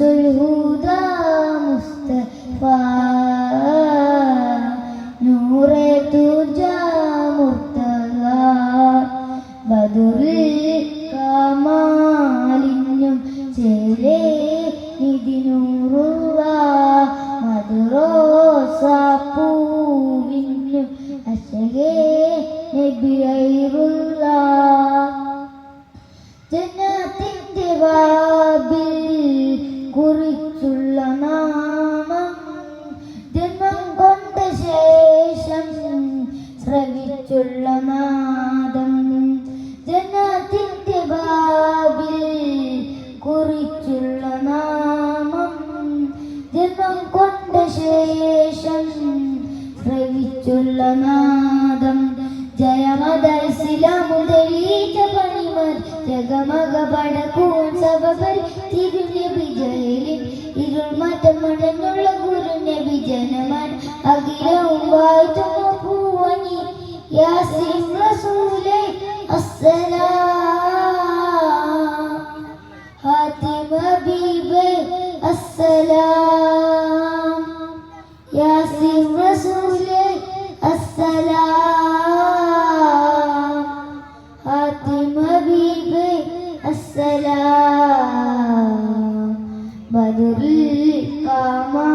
ഹുദാ മുസ്തഫ നൂറെ തുജാ മുർത്തല ബദുറിൽ കമാലിനും ചേലേ ഇതിനൂറുവ മധുറോസ പൂവിനും അശകേ നബിയൈറുള്ള ജന്നാത്തിന്റെ വാ ശ്രവിച്ചുള്ള നാദം ജനത്തിന്റെ ബാബിൽ കുറിച്ചുള്ള നാമം ജന്മം കൊണ്ട ശേഷം ശ്രവിച്ചുള്ള നാദം ജയമത ഇസ്ലാമുദരീച്ച പണിമർ ജഗമക പടക്കൂൺ സഭകൾ തിരുനെ വിജയലിൽ ഇരുൾമറ്റമടഞ്ഞുള്ള ഗുരുനെ വിജനമൻ അഖിലവും വായിച്ചു ياسين رسولي السلام. فاطمة بيبي السلام. ياسين رسولي السلام. فاطمة بيبي السلام. بدر القمر.